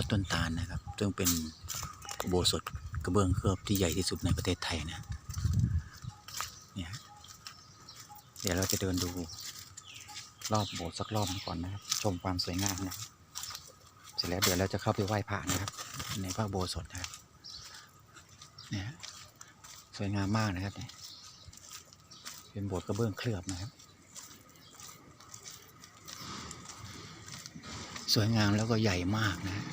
วัดต้นตาลนะครับ ซึ่งเป็นอุโบสถกระเบื้องเคลือบที่ใหญ่ที่สุดในประเทศไทยนะเนี่ยเดี๋ยวเราจะเดินดูรอบโบสถ์สักรอบก่อนนะครับ ชมความสวยงามนะเสร็จแล้วเดี๋ยวเราจะเข้าไปไหว้พระนะครับ ในพระโบสถนะครับเนี่ยสวยงามมากนะครับเนี่ยเป็นโบสถ์กระเบื้องเคลือบนะครับ สวยงามแล้วก็ใหญ่มากนะ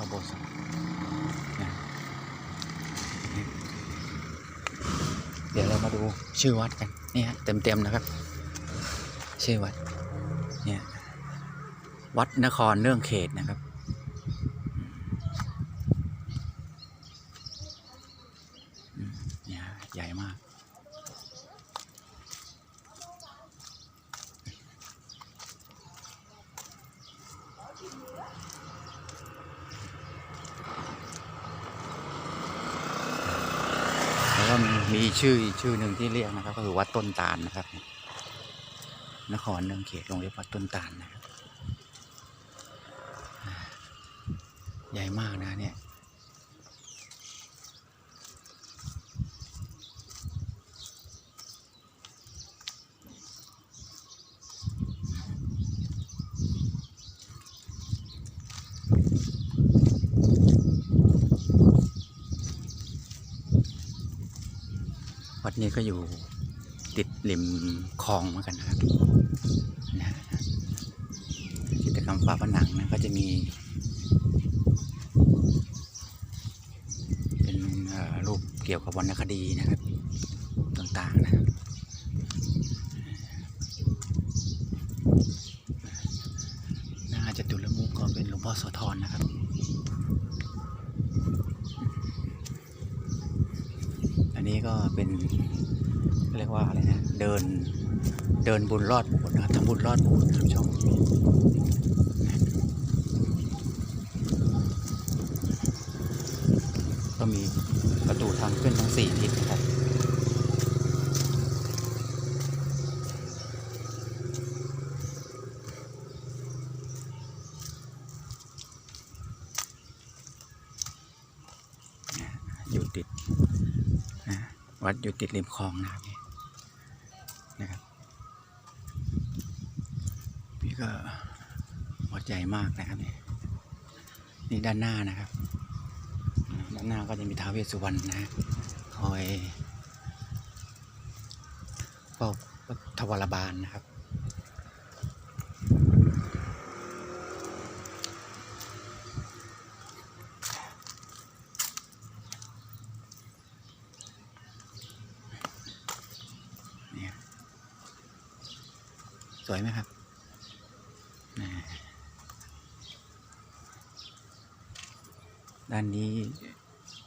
พระอุโบสถนะเดี๋ยวเรามาดูชื่อวัดกันนี่ฮะเต็มๆนะครับ ชื่อวัดเนี่ยวัดนครเนื่องเขตนะครับ อืมเนี่ยใหญ่มาก แล้วก็ มีชื่อชื่อหนึ่งที่เรียกนะครับ ก็คือวัดต้นตาลนะครับ นครเนืองเขตโรงเรียนวัดต้นตาลนะครับ ใหญ่มากนะเนี่ย นี้ก็อยู่ติดริมคลองเหมือนกันนะครับนะกิจกรรมฝาผนังนะก็จะมี เป็นรูปเกี่ยวกับวรรณคดีนะครับ ต่างๆนะครับน่าจะตุลมุกก็เป็นหลวงพ่อโสธรนะครับ อันนี้ ก็เป็นเรียกว่าอะไรนะเดินเดินบุญรอดบุญนะครับทำบุญรอดโบสถ์นะครับช่องก็มีประตูทางขึ้นทั้งสี่ทิศนะครับ อยู่ติดนะ วัดอยู่ติดริมคลองนะครับนี่นะครับ นี่ก็วัดใหญ่มากนะครับนี่นี่ด้านหน้านะครับ ด้านหน้าก็จะมีท้าวเวสสุวรรณนะฮะคอยเฝ้าทวารบาลนะครับ วยไหมครับด้านนี้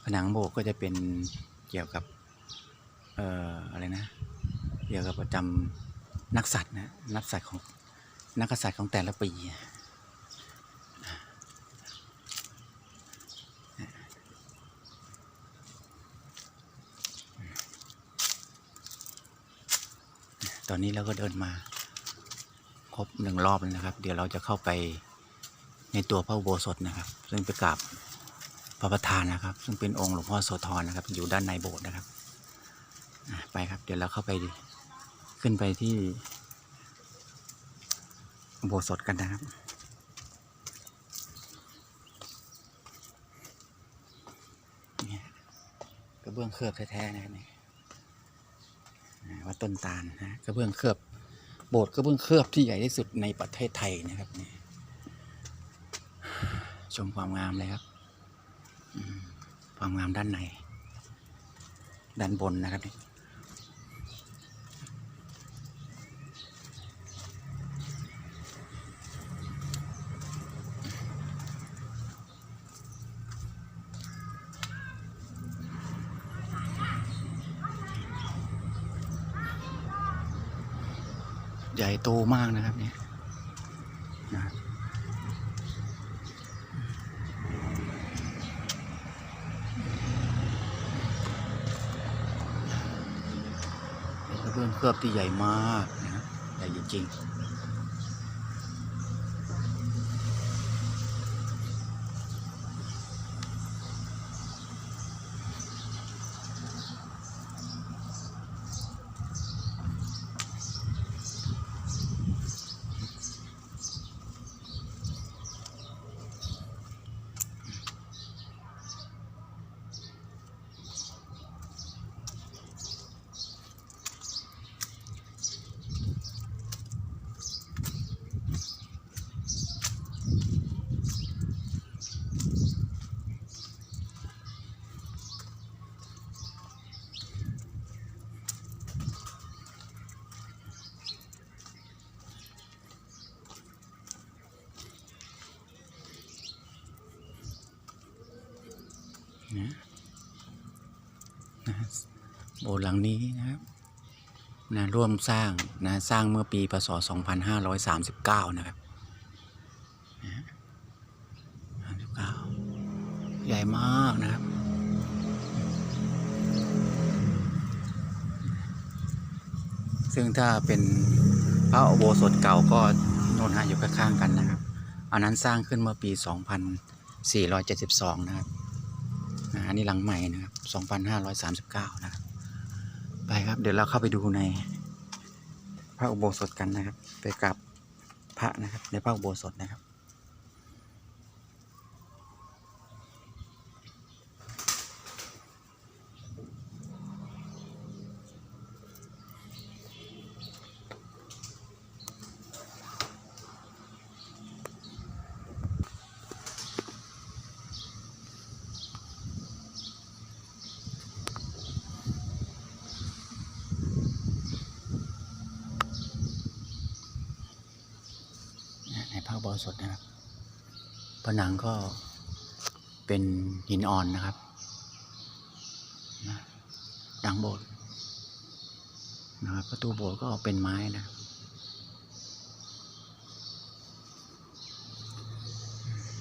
ผนังโบสถ์ก็จะเป็นเกี่ยวกับ เอ่ออะไรนะ เกี่ยวกับประจำนักสัตว์นะนักสัตว์ของนักกษัตริย์ของแต่ละปีตอนนี้เราก็เดินมา ครบหนึ่งรอบแล้วนะครับ เดี๋ยวเราจะเข้าไปในตัวพระอุโบสถนะครับ ซึ่งไปกราบพระประธานนะครับ ซึ่งเป็นองค์หลวงพ่อโสธรนะครับ อยู่ด้านในโบสถ์นะครับไปครับ เดี๋ยวเราเข้าไปขึ้นไปที่อุโบสถกันนะครับกระเบื้องเคลือบแท้ๆนะครับนี่อ่าวัดต้นตาลนะกระเบื้องเคลือบ โบสถ์ก็เพิ่งเคลือบที่ใหญ่ที่สุดในประเทศไทยนะครับนี่ชมความงามเลยครับ ความงามด้านใน ด้านบนนะครับ ใหญ่โตมากนะครับเนี่ยนะครับเบื้องเคลือบที่ใหญ่มากนะใหญ่จริงๆ นะนะโบสถ์หลังนี้นะครับนะร่วมสร้างนะสร้างเมื่อปีพศ 2539 นะครับนะ39ใหญ่มากนะครับซึ่งถ้าเป็นพระอุโบสถเก่าก็โน่นฮะอยู่ข้างๆกันนะครับ อันนั้นสร้างขึ้นเมื่อปี 2472 นะครับ อันนี้หลังใหม่นะครับ2539 นะครับ ไปครับ เดี๋ยวเราเข้าไปดูใน พระอุโบสถกันนะครับ ไปกับพระนะครับ ในพระอุโบสถนะครับ สถนะครับ ผนังก็เป็นหินอ่อนนะครับดังโบสถ์นะครับประตูโบสถ์ก็เป็นไม้นะ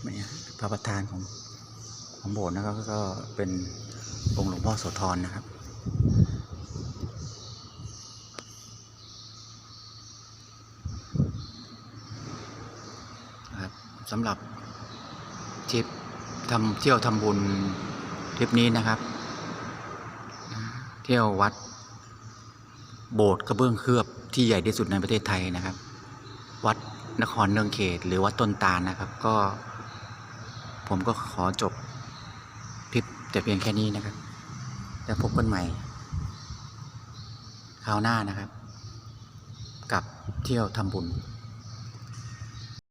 นี่พระประธานของของโบสถ์นะครับก็เป็นองค์หลวงพ่อโสธรนะครับ นะครับ สำหรับทริปทำเที่ยวทำบุญทริปนี้นะครับ เที่ยววัด โบสถ์กระเบื้องเคลือบที่ใหญ่ที่สุดในประเทศไทยนะครับ วัดนครเนืองเขต หรือวัดต้นตาลนะครับ ก็ ผมก็ขอจบคลิปแต่เพียงแค่นี้นะครับ แล้วพบกันใหม่คราวหน้านะครับ กับเที่ยวทำบุญ